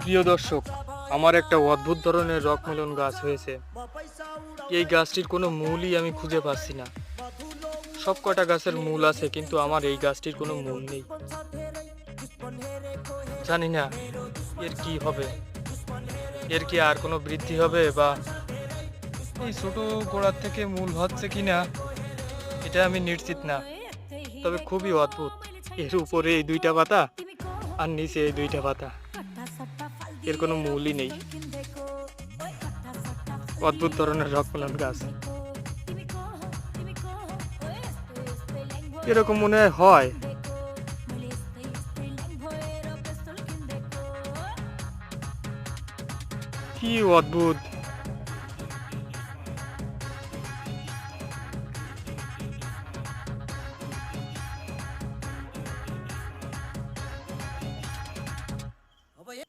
প্রিয় দর্শক, আমার একটা অদ্ভুত ধরনের রক মেলন গাছ হয়েছে। এই গাছটির কোনো মূলই আমি খুঁজে পাচ্ছি না। সব কটা গাছের মূল আছে, কিন্তু আমার এই গাছটির কোনো মূল নেই। জানি না এর কি হবে। এর কি আর কোনো বৃদ্ধি হবে বা এই ছোট গোড়ার থেকে মূল হচ্ছে কি না এটা আমি নিশ্চিত না। তবে খুবই অদ্ভুত। এর উপরে এই দুইটা পাতা আর নিচে এই দুইটা পাতা। এর কোনো মূলই নেই। অদ্ভুত ধরনের রকমেলন গাছ। এরকম মনে হয়। কি অদ্ভুত।